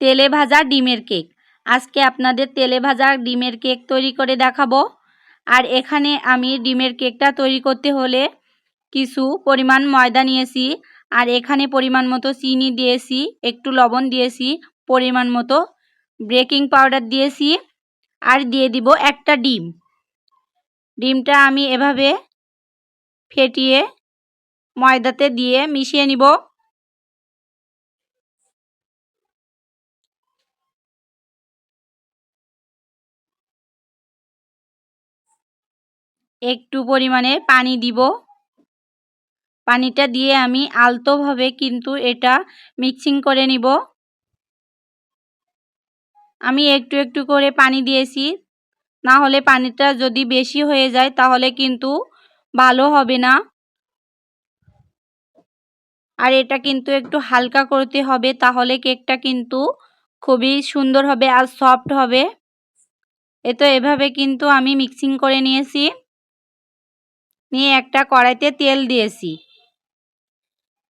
তেলে ভাজা ডিমের কেক। আজকে আপনাদের তেলে ভাজা ডিমের কেক তৈরি করে দেখাবো। আর এখানে আমি ডিমের কেকটা তৈরি করতে হলে কিছু পরিমাণ ময়দা নিয়েছি। আর এখানে পরিমাণ মতো চিনি দিয়েছি, একটু লবণ দিয়েছি, পরিমাণ মতো বেকিং পাউডার দিয়েছি। আর দিয়ে দিব একটা ডিম। ডিমটা আমি এভাবে ফেটিয়ে ময়দাতে দিয়ে মিশিয়ে নিব। একটু পরিমাণে পানি দিব। পানিটা দিয়ে আমি আলতোভাবে কিন্তু এটা মিক্সিং করে নিব। আমি একটু একটু করে পানি দিয়েছি। না হলে পানিটা যদি বেশি হয়ে যায় তাহলে কিন্তু ভালো হবে না। আর এটা কিন্তু একটু হালকা করতে হবে তাহলে কেকটা কিন্তু খুবই সুন্দর হবে আর সফট হবে। এ তো এভাবে কিন্তু আমি মিক্সিং করে নিয়েছি। নিয়ে একটা কড়াইতে তেল দিয়েছি।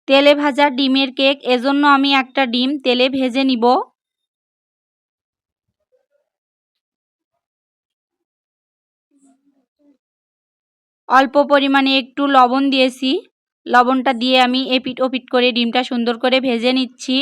তেলে ভাজা ডিমের কেক, এজন্য আমি একটা ডিম তেলে ভেজে নিব। অল্প পরিমাণে একটু লবণ দিয়েছি। লবণটা দিয়ে আমি এপিট ওপিট করে ডিমটা সুন্দর করে ভেজে নিচ্ছি।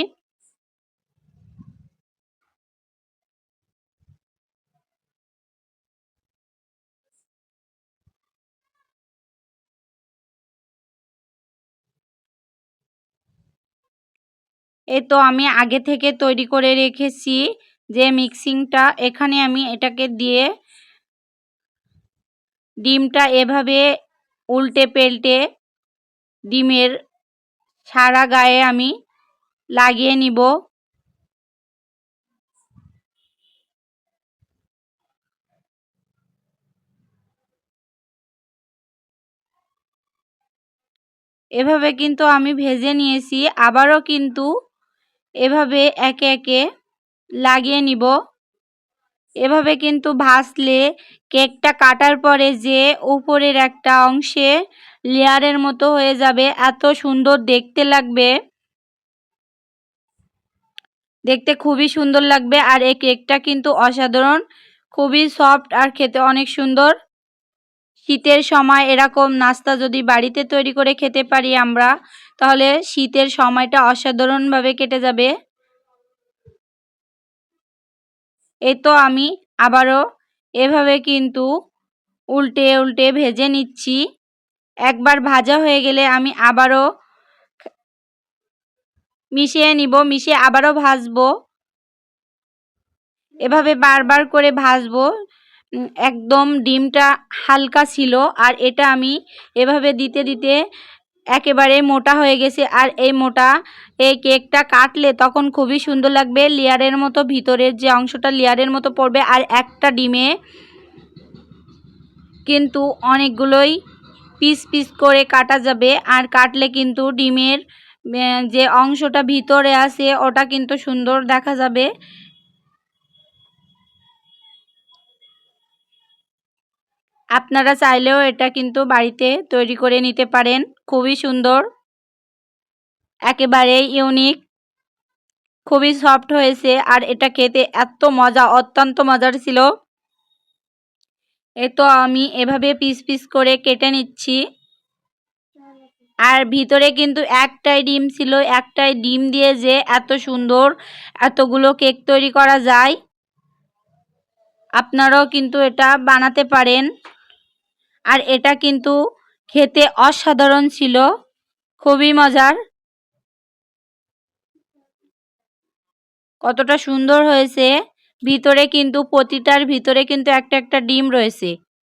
এই তো আমি আগে থেকে তৈরি করে রেখেছি যে মিক্সিংটা। এখানে আমি এটাকে দিয়ে ডিমটা এভাবে উল্টে পেল্টে ডিমের সারা গায়ে আমি লাগিয়ে নিব। এভাবে কিন্তু আমি ভেজে নিয়েছি। আবারও কিন্তু এভাবে একে একে লাগিয়ে নিব। এভাবে কিন্তু ভাসলে কেকটা কাটার পরে যে উপরের একটা অংশে লেয়ারের মতো হয়ে যাবে। এত সুন্দর দেখতে লাগবে। দেখতে খুবই সুন্দর লাগবে আর এই কেকটা কিন্তু অসাধারণ, খুবই সফট আর খেতে অনেক সুন্দর। শীতের সময় এরকম নাস্তা যদি বাড়িতে তৈরি করে খেতে পারি আমরা, তাহলে শীতের সময়টা অসাধারণভাবে কেটে যাবে। এই তো আমি আবারও এভাবে কিন্তু উল্টে উল্টে ভেজে নিচ্ছি। একবার ভাজা হয়ে গেলে আমি আবারও মিশিয়ে নিব, মিশিয়ে আবারও ভাজবো। এভাবে বারবার করে ভাজবো। একদম ডিমটা হালকা ছিল আর এটা আমি এভাবে দিতে দিতে একেবারে মোটা হয়ে গেছে। আর এই মোটা এই কেকটা কাটলে তখন খুবই সুন্দর লাগবে। লেয়ারের মতো ভিতরের যে অংশটা লেয়ারের মতো পড়বে আর একটা ডিমে কিন্তু অনেকগুলোই পিস পিস করে কাটা যাবে। আর কাটলে কিন্তু ডিমের যে অংশটা ভিতরে আছে ওটা কিন্তু সুন্দর দেখা যাবে। আপনারা চাইলেও এটা কিন্তু বাড়িতে তৈরি করে নিতে পারেন। খুবই সুন্দর। একেবারে ইউনিক। খুবই সফট হয়েছে আর এটা খেতে এত মজা, অত্যন্ত মজার ছিল। এ তো আমি এভাবে পিস পিস করে কেটে নিচ্ছি। আর ভিতরে কিন্তু একটাই ডিম ছিল, একটাই ডিম দিয়ে যে এত সুন্দর এতগুলো কেক তৈরি করা যায়। আপনারাও কিন্তু এটা বানাতে পারেন। আর এটা কিন্তু খেতে অসাধারণ ছিল। খুবই মজার। কতটা সুন্দর হয়েছে। ভিতরে কিন্তু, প্রতিটার ভিতরে কিন্তু একটা একটা ডিম রয়েছে।